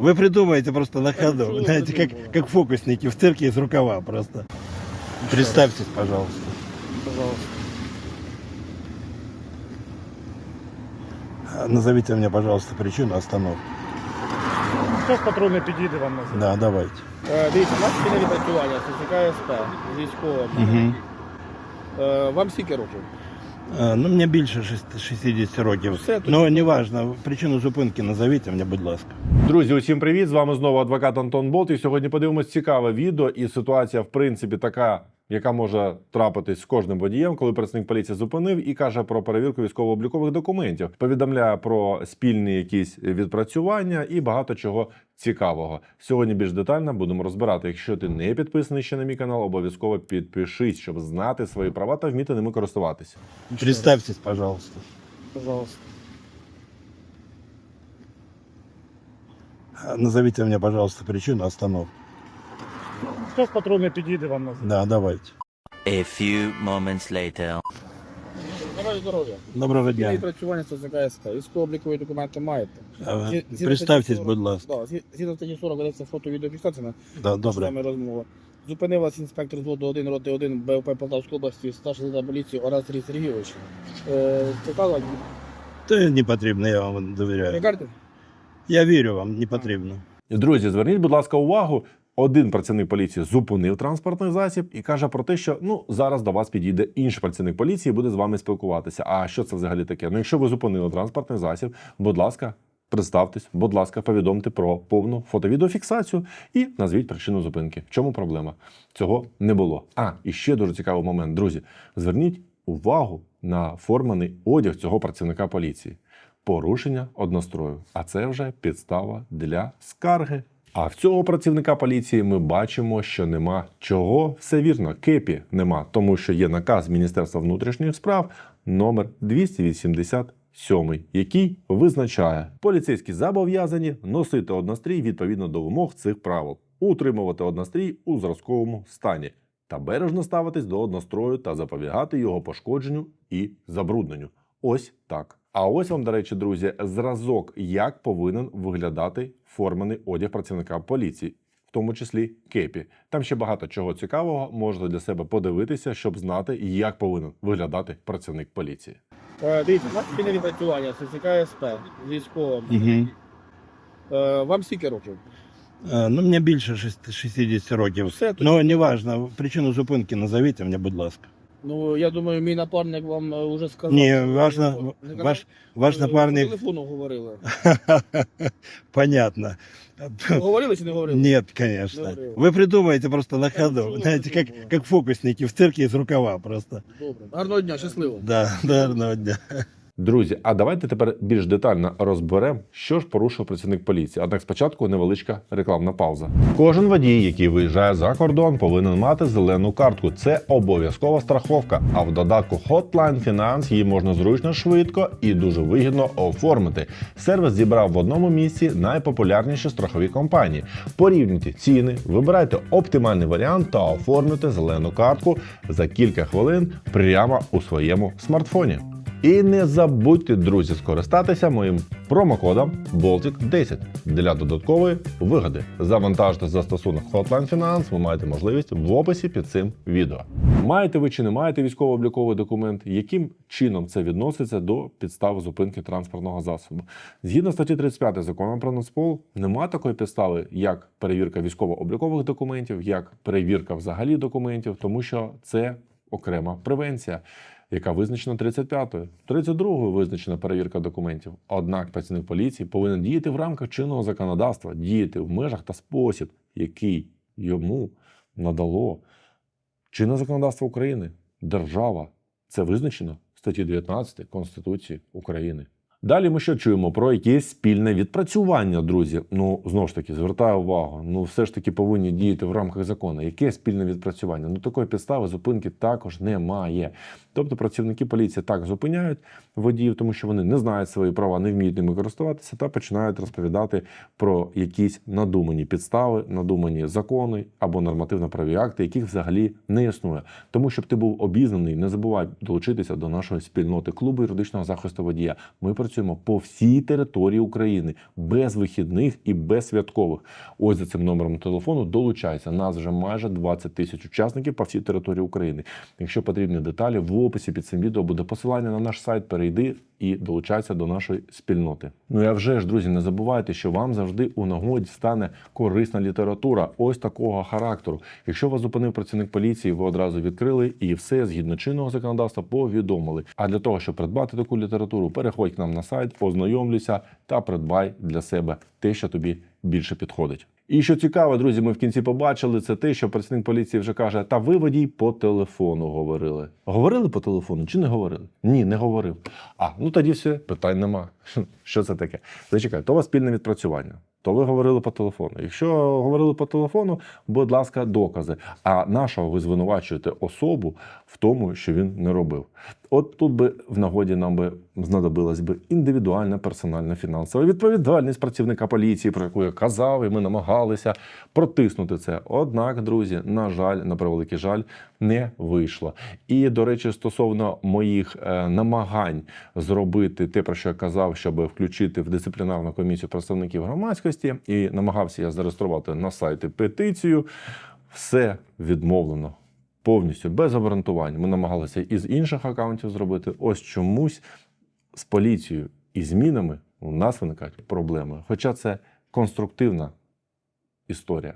Вы придумаете просто на что ходу. вы Знаете, как, придумали? как фокусники в цирке из рукава просто. Представьтесь, пожалуйста. Пожалуйста. А, Назовите мне, пожалуйста, причину остановки. Зараз патрульний підійде вам на Да, давайте. Е, Дивіться, у нас спільне відпрацювання з СП з військовим. Угу. Е, Вам скільки років? Ну, мені більше 60 років. Все, ну, не неважно. Причину зупинки назовіть мені, будь ласка. Друзі, усім привіт! З вами знову адвокат Антон Болт. І сьогодні подивимось цікаве відео. І ситуація, в принципі, така, яка може трапитись з кожним водієм, коли працівник поліції зупинив і каже про перевірку військово-облікових документів. Повідомляє про спільні якісь відпрацювання і багато чого цікавого. Сьогодні більш детально будемо розбирати. Якщо ти не підписаний ще на мій канал, обов'язково підпишись, щоб знати свої права та вміти ними користуватися. Представьтесь, пожалуйста. Пожалуйста. Назовите мне, пожалуйста, причину остановки. Зараз патрульний підійде вам на Да, давайте. A few moments later. Бажаю здоров'я. Доброго дня. відпрацювання з СЗК Військово-облікові документи маєте? Зі- згідно Представьтесь, 40 будь ласка. Да, зі- згідно статті 40 ведеться фото-відеофіксація Да, з добре. нами розмова. Зупинив вас інспектор зводу 1 роти 1 БОП Полтавської області, старший лейтенант поліції Орас Сергій Сергійович. Е, Показувати? Та не потрібно, я вам довіряю. кажете? Я вірю вам, не потрібно. Друзі, зверніть, будь ласка, увагу. Один працівник поліції зупинив транспортний засіб і каже про те, що ну зараз до вас підійде інший працівник поліції і буде з вами спілкуватися. А що це взагалі таке? Ну, якщо ви зупинили транспортний засіб, будь ласка, представтесь, будь ласка, повідомте про повну фото-відеофіксацію і назвіть причину зупинки. В чому проблема? Цього не було. А і ще дуже цікавий момент, друзі. Зверніть увагу на форманий одяг цього працівника поліції порушення однострою. А це вже підстава для скарги. А в цього працівника поліції ми бачимо, що нема чого. Все вірно, кепі нема, тому що є наказ Міністерства внутрішніх справ номер 287, який визначає, поліцейські зобов'язані носити однострій відповідно до вимог цих правил, утримувати однострій у зразковому стані та бережно ставитись до однострою та запобігати його пошкодженню і забрудненню. Ось так. А ось вам, до речі, друзі, зразок, як повинен виглядати формений одяг працівника поліції, в тому числі кепі. Там ще багато чого цікавого можете для себе подивитися, щоб знати, як повинен виглядати працівник поліції. Е, Дивіться, спільне відпрацювання СЗК СП з військовим. Угу. Е, Вам скільки років? Ну, мені більше шест- 60 років. Все, Ну, неважно. Причину зупинки назовіть мені, будь ласка. Ну, я думаю, мій напарник вам уже вже сказав. Ні, ваш, на- Не ваш, ваш Е, напарник... По телефону говорили. Понятно. Говорили чи не говорили? Нет, конечно. Говорил. Вы придумаете просто на ходу. вы Знаете, как фокусники в цирке из рукава просто. Добре. Гарного дня, щасливо. Да, наверное, дня. Друзі, а давайте тепер більш детально розберемо, що ж порушив працівник поліції. Однак спочатку невеличка рекламна пауза. Кожен водій, який виїжджає за кордон, повинен мати зелену картку. Це обов'язкова страховка. А в додатку Hotline Finance її можна зручно, швидко і дуже вигідно оформити. Сервіс зібрав в одному місці найпопулярніші страхові компанії. Порівнюйте ціни, вибирайте оптимальний варіант та оформлюйте зелену картку за кілька хвилин прямо у своєму смартфоні. І не забудьте, друзі, скористатися моїм промокодом Baltic10 для додаткової вигоди. Завантажте застосунок Hotline Finance, ви маєте можливість в описі під цим відео. Маєте ви чи не маєте військово-обліковий документ? Яким чином це відноситься до підстави зупинки транспортного засобу? Згідно статті 35 закону про Нацпол, немає такої підстави, як перевірка військово-облікових документів, як перевірка взагалі документів, тому що це окрема превенція яка визначена 35-ю. 32-ю визначена перевірка документів. Однак працівник поліції повинен діяти в рамках чинного законодавства, діяти в межах та спосіб, який йому надало чинне законодавство України, держава. Це визначено в статті 19 Конституції України. Далі ми що чуємо про якесь спільне відпрацювання, друзі. Ну знову ж таки, звертаю увагу. Ну все ж таки повинні діяти в рамках закону. Яке спільне відпрацювання? Ну такої підстави зупинки також немає. Тобто працівники поліції так зупиняють водіїв, тому що вони не знають свої права, не вміють ними користуватися, та починають розповідати про якісь надумані підстави, надумані закони або нормативно-праві акти, яких взагалі не існує. Тому щоб ти був обізнаний, не забувай долучитися до нашої спільноти клубу юридичного захисту водія. Ми працюємо по всій території України без вихідних і без святкових. Ось за цим номером телефону долучайся. Нас вже майже 20 тисяч учасників по всій території України. Якщо потрібні деталі, в описі під цим відео буде посилання на наш сайт. Перейди і долучайся до нашої спільноти. Ну я вже ж, друзі, не забувайте, що вам завжди у нагоді стане корисна література ось такого характеру. Якщо вас зупинив працівник поліції, ви одразу відкрили і все згідно чинного законодавства повідомили. А для того, щоб придбати таку літературу, переходь к нам на сайт, ознайомлюся та придбай для себе те, що тобі більше підходить. І що цікаво, друзі, ми в кінці побачили, це те, що працівник поліції вже каже: та ви водій по телефону говорили. Говорили по телефону чи не говорили? Ні, не говорив. А ну тоді все, питань нема. Що це таке? Зачекай, то у вас спільне відпрацювання. То ви говорили по телефону. Якщо говорили по телефону, будь ласка, докази. А нашого ви звинувачуєте особу в тому, що він не робив. От тут би в нагоді нам би знадобилась би індивідуальна персональна фінансова відповідальність працівника поліції, про яку я казав, і ми намагалися протиснути це. Однак, друзі, на жаль, на превеликий жаль, не вийшло. І до речі, стосовно моїх е, намагань зробити те, про що я казав, щоб включити в дисциплінарну комісію представників громадськості, і намагався я зареєструвати на сайті петицію. Все відмовлено повністю без обґрунтувань. Ми намагалися із інших акаунтів зробити. Ось чомусь з поліцією і змінами у нас виникають проблеми. Хоча це конструктивна історія.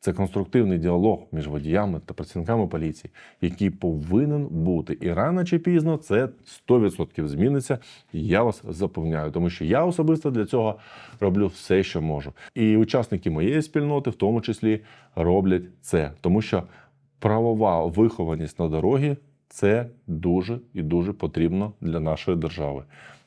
Це конструктивний діалог між водіями та працівниками поліції, який повинен бути. І рано чи пізно це 100% зміниться. І я вас запевняю, тому що я особисто для цього роблю все, що можу. І учасники моєї спільноти, в тому числі, роблять це, тому що правова вихованість на дорогі це дуже і дуже потрібно для нашої держави.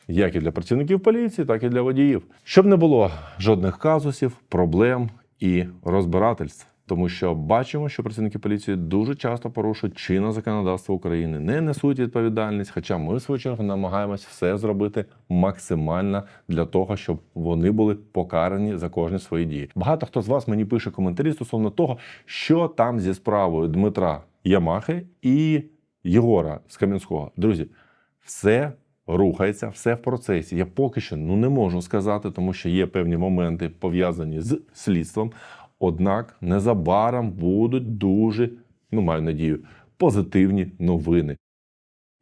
Як і для працівників поліції, так і для водіїв, щоб не було жодних казусів, проблем і розбирательств. Тому що бачимо, що працівники поліції дуже часто порушують чинне законодавство України, не несуть відповідальність. Хоча ми в свою чергу намагаємось все зробити максимально для того, щоб вони були покарані за кожні свої дії. Багато хто з вас мені пише коментарі стосовно того, що там зі справою Дмитра Ямахи і Єгора з Кам'янського. Друзі, все рухається, все в процесі. Я поки що ну не можу сказати, тому що є певні моменти пов'язані з слідством. Однак незабаром будуть дуже, ну маю надію, позитивні новини.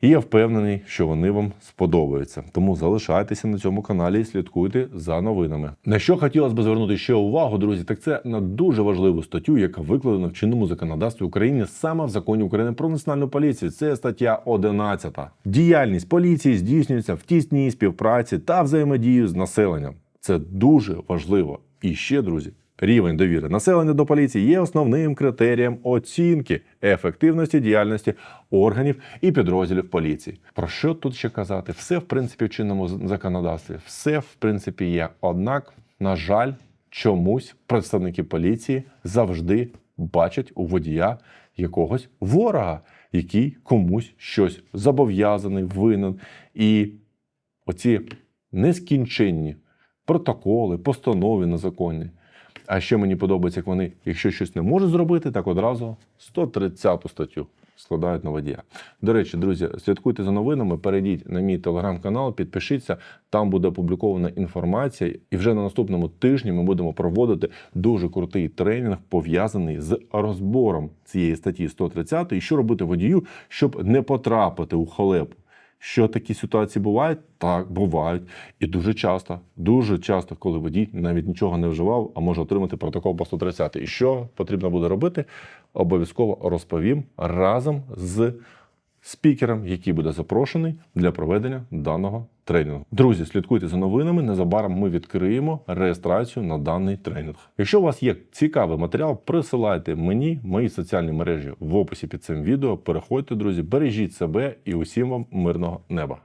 І я впевнений, що вони вам сподобаються. Тому залишайтеся на цьому каналі і слідкуйте за новинами. На що хотілося б звернути ще увагу, друзі, так це на дуже важливу статтю, яка викладена в чинному законодавстві України саме в законі України про національну поліцію. Це стаття 11. Діяльність поліції здійснюється в тісній співпраці та взаємодії з населенням. Це дуже важливо. І ще, друзі, Рівень довіри населення до поліції є основним критерієм оцінки ефективності діяльності органів і підрозділів поліції. Про що тут ще казати? Все в принципі в чинному законодавстві, все в принципі є. Однак, на жаль, чомусь представники поліції завжди бачать у водія якогось ворога, який комусь щось зобов'язаний, винен. І оці нескінченні протоколи, постанови незаконні. А ще мені подобається, як вони, якщо щось не можуть зробити, так одразу 130 статтю складають на водія. До речі, друзі, слідкуйте за новинами, перейдіть на мій телеграм-канал, підпишіться, там буде опублікована інформація. І вже на наступному тижні ми будемо проводити дуже крутий тренінг, пов'язаний з розбором цієї статті 130 і що робити водію, щоб не потрапити у халепу. Що такі ситуації бувають? Так, бувають. І дуже часто, дуже часто, коли водій навіть нічого не вживав, а може отримати протокол по 130. І що потрібно буде робити? Обов'язково розповім разом з спікером, який буде запрошений для проведення даного тренінгу. Друзі, слідкуйте за новинами. Незабаром ми відкриємо реєстрацію на даний тренінг. Якщо у вас є цікавий матеріал, присилайте мені мої соціальні мережі в описі під цим відео. Переходьте, друзі, бережіть себе і усім вам мирного неба.